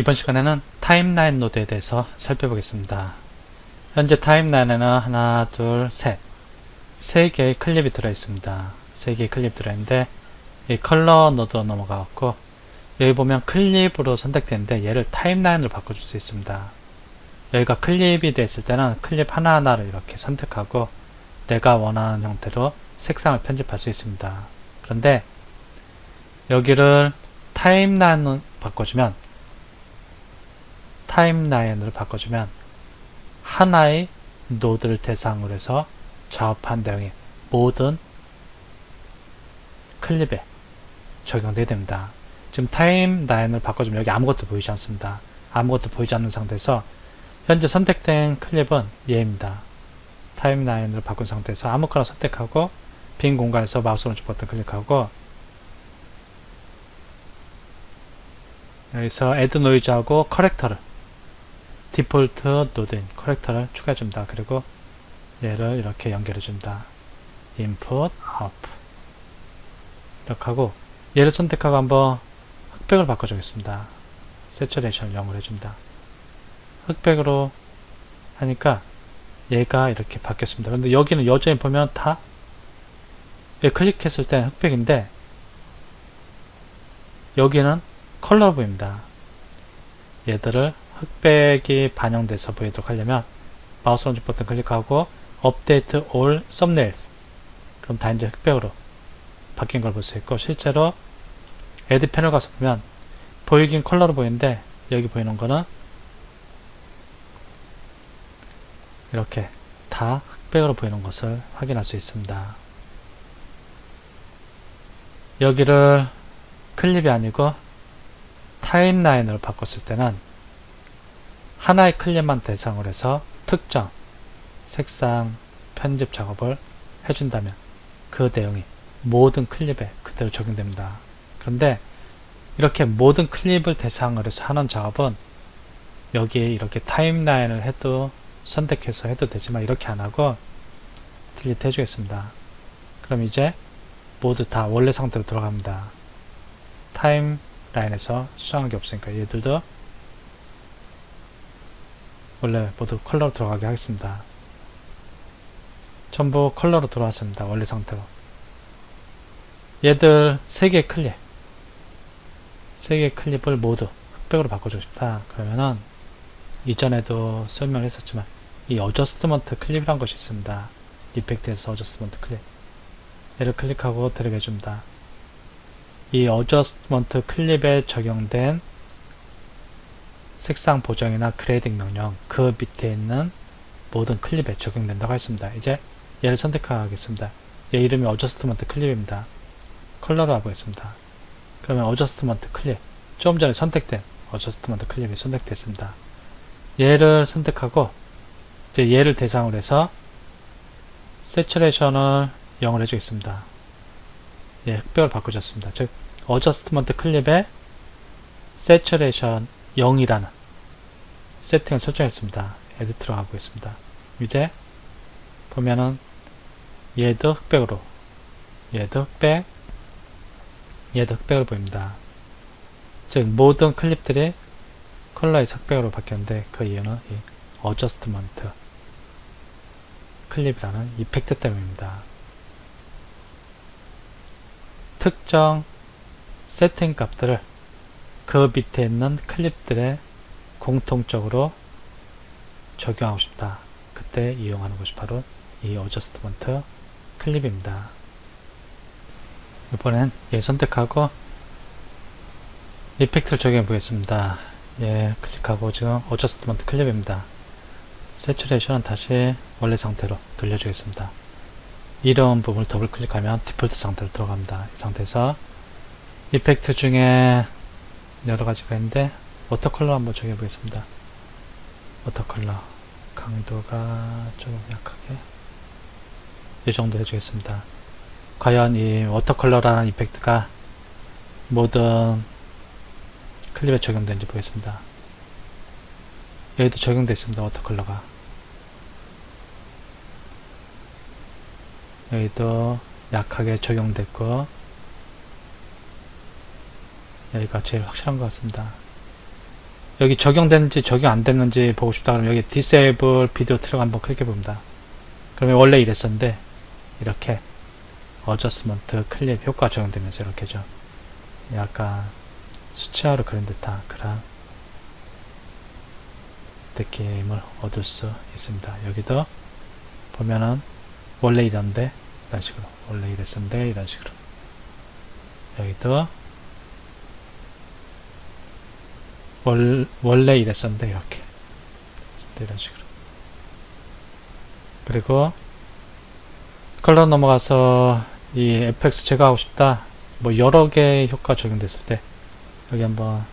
이번 시간에는 타임라인 노드에 대해서 살펴보겠습니다. 현재 타임라인에는 하나, 둘, 셋, 세 개의 클립이 들어있습니다. 세 개의 클립 들어있는데 이 컬러 노드로 넘어가고 여기 보면 클립으로 선택되는데 얘를 타임라인으로 바꿔줄 수 있습니다. 여기가 클립이 됐을 때는 클립 하나하나를 이렇게 선택하고 내가 원하는 형태로 색상을 편집할 수 있습니다. 그런데 여기를 타임라인으로 바꿔주면 타임라인으로 바꿔주면 하나의 노드를 대상으로 해서 작업한 내용이 모든 클립에 적용되게 됩니다. 지금 타임라인을 바꿔주면 여기 아무것도 보이지 않습니다. 아무것도 보이지 않는 상태에서 현재 선택된 클립은 얘입니다. 타임라인으로 바꾼 상태에서 아무거나 선택하고 빈 공간에서 마우스 오른쪽 버튼 클릭하고 여기서 add noise하고 커렉터를 디폴트 노드인 커렉터를 추가해줍니다. 그리고 얘를 이렇게 연결해줍니다. input, up 이렇게 하고 얘를 선택하고 한번 흑백을 바꿔주겠습니다. saturation 0으로 해줍니다. 흑백으로 하니까 얘가 이렇게 바뀌었습니다. 그런데 여기는 여전히 보면 다얘 클릭했을 때는 흑백인데 여기는 컬러 보입니다. 얘들을 흑백이 반영돼서 보이도록 하려면 마우스 오른쪽 버튼 클릭하고 업데이트 올 썸네일스 그럼 다 이제 흑백으로 바뀐 걸 볼 수 있고 실제로 에드 패널 가서 보면 보이긴 컬러로 보이는데 여기 보이는 거는 이렇게 다 흑백으로 보이는 것을 확인할 수 있습니다. 여기를 클립이 아니고 타임라인으로 바꿨을 때는 하나의 클립만 대상으로 해서 특정 색상 편집 작업을 해준다면 그 내용이 모든 클립에 그대로 적용됩니다. 그런데 이렇게 모든 클립을 대상으로 해서 하는 작업은 여기에 이렇게 타임라인을 해도 선택해서 해도 되지만 이렇게 안 하고 딜리트 해주겠습니다. 그럼 이제 모두 다 원래 상태로 돌아갑니다. 타임라인에서 수정한 게 없으니까 얘들도 원래 모두 컬러로 들어가게 하겠습니다. 전부 컬러로 들어왔습니다. 원래 상태로. 얘들 3개 클립 3개 클립을 모두 흑백으로 바꿔주고 싶다. 그러면은 이전에도 설명을 했었지만 이 어저스트먼트 클립이란 것이 있습니다. 이펙트에서 어저스트먼트 클립 얘를 클릭하고 드래그 해줍니다. 이 어저스트먼트 클립에 적용된 색상 보정이나 그레이딩 명령 그 밑에 있는 모든 클립에 적용된다고 했습니다. 이제 얘를 선택하겠습니다. 얘 이름이 어저스트먼트 클립입니다. 컬러로 하겠습니다. 그러면 어저스트먼트 클립 좀 전에 선택된 어저스트먼트 클립이 선택됐습니다. 얘를 선택하고 이제 얘를 대상으로 해서 세츄레이션을 0을 해주겠습니다. 예, 흑백을 바꿔줬습니다. 즉 어저스트먼트 클립에 세츄레이션 0이라는 세팅을 설정했습니다. 에디트로 가고 있습니다. 이제 보면은 얘도 흑백으로 얘도 흑백 얘도 흑백으로 보입니다. 즉 모든 클립들이 컬러의 흑백으로 바뀌었는데 그 이유는 이 어저스트먼트 클립이라는 이펙트 때문입니다. 특정 세팅 값들을 그 밑에 있는 클립들에 공통적으로 적용하고 싶다. 그때 이용하는 것이 바로 이 어저스트먼트 클립입니다. 이번엔 얘 선택하고 이펙트를 적용해 보겠습니다. 얘 클릭하고 지금 어저스트먼트 클립입니다. 세츄레이션은 다시 원래 상태로 돌려주겠습니다. 이런 부분을 더블 클릭하면 디폴트 상태로 들어갑니다. 이 상태에서 이펙트 중에 여러 가지가 있는데 워터컬러 한번 적용해 보겠습니다. 워터컬러 강도가 조금 약하게 이 정도 해주겠습니다. 과연 이 워터컬러라는 이펙트가 모든 클립에 적용되는지 보겠습니다. 여기도 적용되어 있습니다. 워터컬러가 여기도 약하게 적용됐고 여기가 제일 확실한 것 같습니다. 여기 적용됐는지 적용 안 됐는지 보고 싶다 그러면 여기 disable 비디오 트랙 한번 클릭해 봅니다. 그러면 원래 이랬었는데 이렇게 어저스먼트 클립 효과 적용되면서 이렇게죠. 약간 수치화로 그린 듯한 그런 느낌을 얻을 수 있습니다. 여기도 보면은 원래 이런데 이런 식으로 원래 이랬었는데 이런 식으로 여기도 월, 원래 이랬었는데 이렇게. 이런 식으로. 그리고 컬러 넘어가서 이 FX 제거하고 싶다. 뭐 여러 개의 효과 적용됐을 때 여기 한번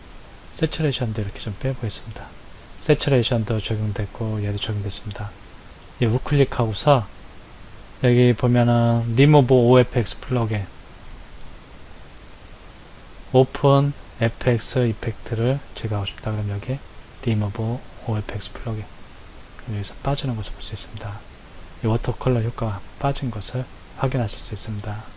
세츄레이션도 이렇게 좀 빼보겠습니다. 세츄레이션도 적용됐고 얘도 적용됐습니다. 이 우클릭하고서 여기 보면은 리무브 OFX 플러그인. 오픈 FX 이펙트를 제거하고 싶다 그럼 여기 리무브 OFX 플러그인 그럼 여기서 빠지는 것을 볼 수 있습니다. 이 워터컬러 효과가 빠진 것을 확인하실 수 있습니다